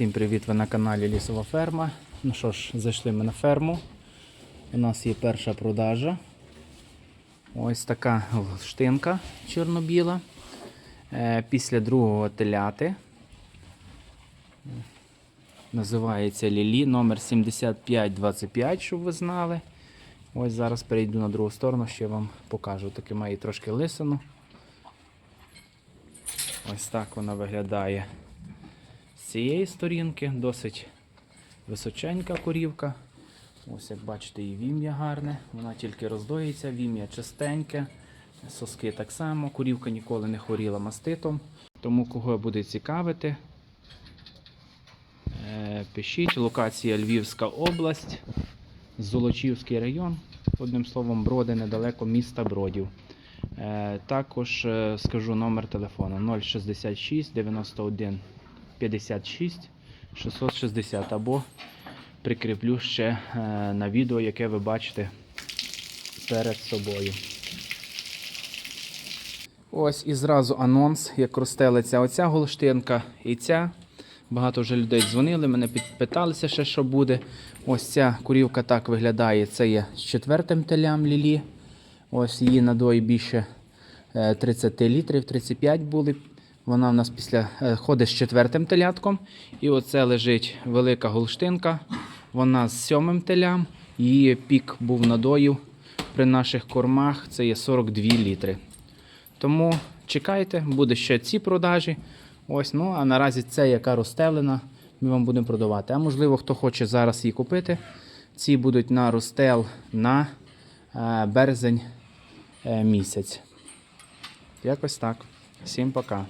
Всім привіт! Ви на каналі Лісова Ферма. Ну що ж, зайшли ми на ферму. У нас є перша продажа. Ось така штинка чорно-біла. Е, Після другого теляти. Називається Лілі номер 7525, щоб ви знали. Ось зараз перейду на другу сторону, ще вам покажу. Таке має трошки лисину. Ось так вона виглядає цієї сторінки. Досить височенька корівка. Ось як бачите, і вім'я гарне. Вона тільки роздоїться, вім'я чистеньке. Соски так само. Корівка ніколи не хворіла маститом. Тому кого буде цікавити, е, пишіть. Локація Львівська область, Золочівський район. Одним словом, броди недалеко міста Бродів. Е, Також е, скажу номер телефону 066 91 56 660 або прикріплю ще е, на відео, яке ви бачите перед собою. Ось і зразу анонс, як розстелиться оця голштинка і ця. Багато вже людей дзвонили, мене підпиталися ще, що буде. Ось ця курівка так виглядає. Це є з четвертим телям лілі. Ось її надої більше е, 30 літрів, 35 були. Вона в нас після е, ходить з четвертим телятком. І оце лежить велика голштинка. Вона з сьомим телям. Її пік був надоїв при наших кормах. Це є 42 літри. Тому чекайте, буде ще ці продажі. Ось, ну а наразі це, яка розстелена, ми вам будемо продавати. А можливо, хто хоче зараз її купити, ці будуть на розстел на е, березень е, місяць. Якось так. Всім пока.